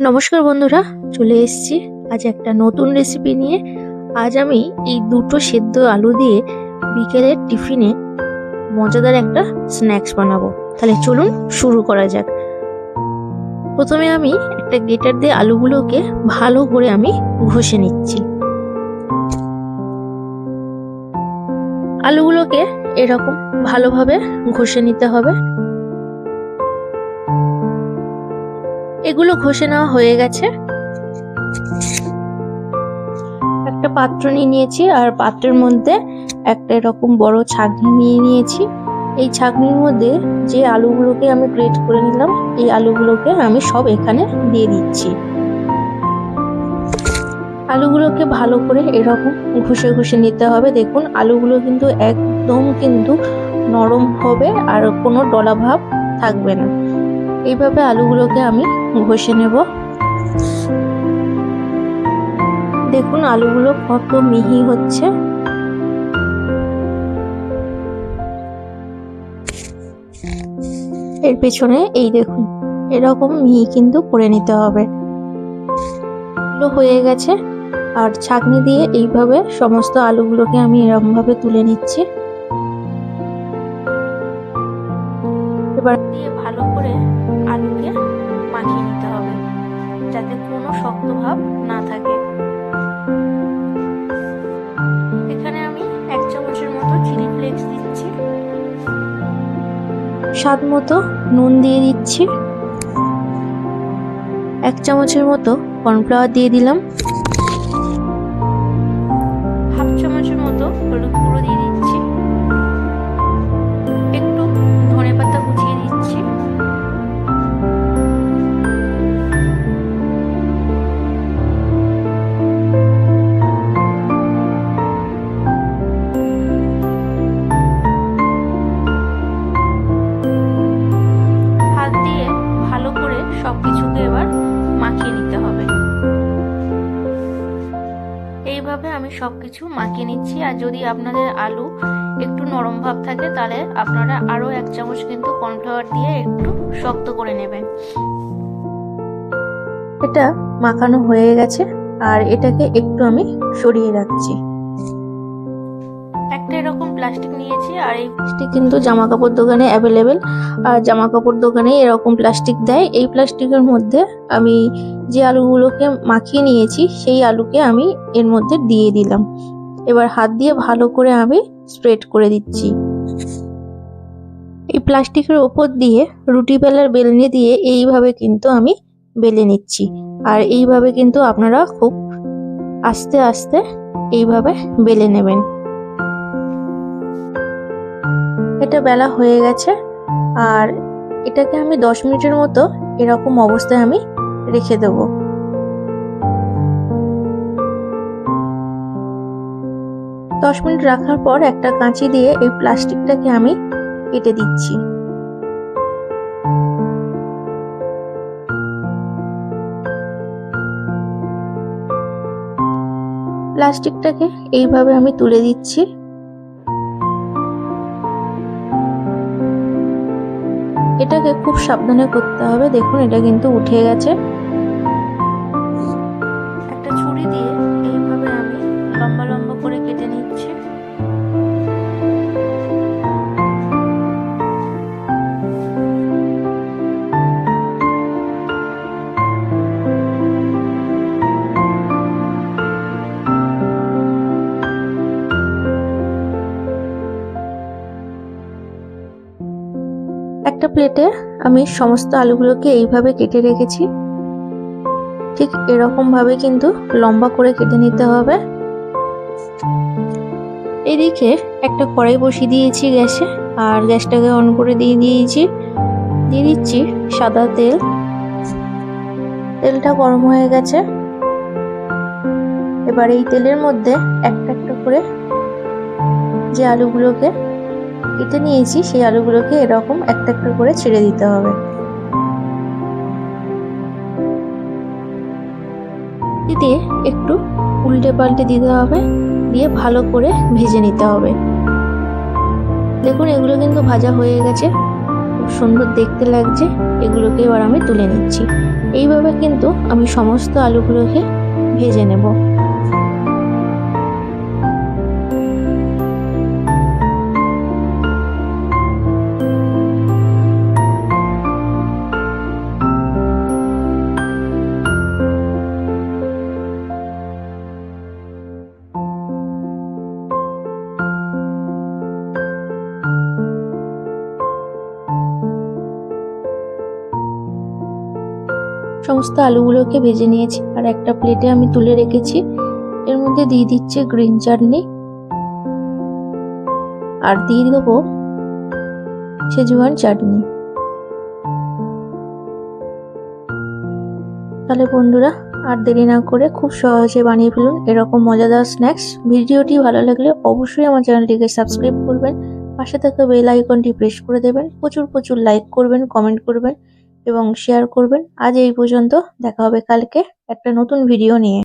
নমস্কার বন্ধুরা, চলে এসেছি আজ একটা নতুন রেসিপি নিয়ে। আজ আমি এই দুটো সেদ্ধ আলু দিয়ে বিকেলের টিফিনে মজাদার একটা স্ন্যাক্স বানাবো। তাহলে চলুন শুরু করা যাক। প্রথমে আমি একটা গ্রেটার দিয়ে আলুগুলোকে ভালো করে আমি ঘষে নিচ্ছি। আলুগুলোকে এরকম ভালোভাবে ঘষে নিতে হবে। এগুলো ঘষে নেওয়া হয়ে গেছে। একটা পাত্র নিয়ে নিয়েছি আর পাত্রের মধ্যে একটা এরকম বড় ছাঁকনি নিয়ে নিয়েছি। এই ছাঁকনির মধ্যে যে আলুগুলোকে আমি গ্রেট করে নিলাম, এই আলুগুলোকে আমি সব এখানে দিয়ে দিচ্ছি। আলুগুলোকে ভালো করে এরকম ঘষে ঘষে নিতে হবে। দেখুন, আলুগুলো কিন্তু একদম কিন্তু নরম হবে আর কোনো ডলা ভাব থাকবে না। এইভাবে আলুগুলোকে আমি ঘষে নেব। দেখুন আলুগুলো কত মিহি হচ্ছে। এর পেছনে এই দেখুন, এরকম মিহি কিন্তু করে নিতে হবে। হয়ে গেছে, আর ছাঁকনি দিয়ে এইভাবে সমস্ত আলুগুলোকে আমি এরকম ভাবে তুলে নিচ্ছি। এবার দিয়ে ভালো করে যাতে কোনো শক্ত ভাব না থাকে। এখানে আমি এক চামচের মতো চিলি ফ্লেক্স দিচ্ছি। স্বাদ মতো নুন দিয়ে দিচ্ছি। এক চামচের মতো কর্নফ্লাওয়ার দিয়ে দিলাম। হাফ চামচের এইভাবে কিছু মাখিয়ে নিচ্ছি। আর যদি আপনাদের আলু একটু নরম ভাব থাকে, তাহলে আপনারা আরও এক চামচ কিন্তু কর্নফ্লাওয়ার দিয়ে একটু শক্ত করে নেবেন। এটা মাখানো হয়ে গেছে, আর এটাকে একটু আমি সরিয়ে রাখছি। আর এই প্লাস্টিক কিন্তু জামা কাপড় দোকানে অ্যাভেলেবেল আর জামা কাপড় দোকানে এরকম প্লাস্টিক দেয়। এই প্লাস্টিকের মধ্যে আমি যে আলুগুলোকে মাখিয়ে নিয়েছি, সেই আলুকে আমি এর মধ্যে দিয়ে দিলাম। এবার হাত দিয়ে ভালো করে আমি স্প্রেড করে দিচ্ছি। এই প্লাস্টিকের ওপর দিয়ে রুটি বেলার বেলনি দিয়ে এইভাবে কিন্তু আমি বেলে নিচ্ছি। আর এইভাবে কিন্তু আপনারা খুব আস্তে আস্তে এইভাবে বেলে নেবেন। এটা বেলা হয়ে গেছে, আর এটাকে আমি দশ মিনিটের মতো এরকম অবস্থায় আমি রেখে দেব। দশ মিনিট রাখার পর একটা কাঁচি দিয়ে এই প্লাস্টিকটাকে আমি কেটে দিচ্ছি। প্লাস্টিকটাকে এইভাবে আমি তুলে দিচ্ছি। এটাকে খুব সাবধানে করতে হবে। দেখুন এটা কিন্তু উঠে গেছে। একটা প্লেটে আমি সমস্ত আলুগুলোকে এইভাবে কেটে রেখেছি। ঠিক এরকম ভাবে কিন্তু লম্বা করে কেটে নিতে হবে। এদিকে একটা কড়াই বসিয়ে দিয়েছি গ্যাসে, আর গ্যাসটাকে অন করে দিয়ে দিয়েছি। দিয়ে দিচ্ছি সাদা তেল। তেলটা গরম হয়ে গেছে। এবার এই তেলের মধ্যে একটা একটা করে যে আলুগুলোকে কেটে নিয়েছি, সেই আলুগুলোকে এরকম একটা একটা করে ছেড়ে দিতে হবে। দিয়ে একটু উল্টে পাল্টে দিতে হবে, দিয়ে ভালো করে ভেজে নিতে হবে। দেখুন, এগুলো কিন্তু ভাজা হয়ে গেছে, খুব সুন্দর দেখতে লাগছে, এগুলোকে এবার আমি তুলে নিচ্ছি। এইভাবে কিন্তু আমি সমস্ত আলুগুলোকে ভেজে নেব। সমস্ত আলুগুলোকে ভেজে নিয়েছি। আর একটা প্লেটে আমি তুলে রেখেছি। এর মধ্যে দিয়ে দিচ্ছে গ্রিন চাটনি আর দিয়ে দেবো সেজুয়ান চাটনি তাহলে বন্ধুরা, আর দেরি না করে খুব সহজে বানিয়ে ফেলুন এরকম মজাদার স্ন্যাক্স ভিডিওটি ভালো লাগলে অবশ্যই আমার চ্যানেলটিকে সাবস্ক্রাইব করবেন। পাশে থাকা বেল আইকনটি প্রেস করে দেবেন। প্রচুর প্রচুর লাইক করবেন কমেন্ট করবেন। এবং শেয়ার করবেন। আজ এই পর্যন্ত দেখা হবে কালকে একটা নতুন ভিডিও নিয়ে।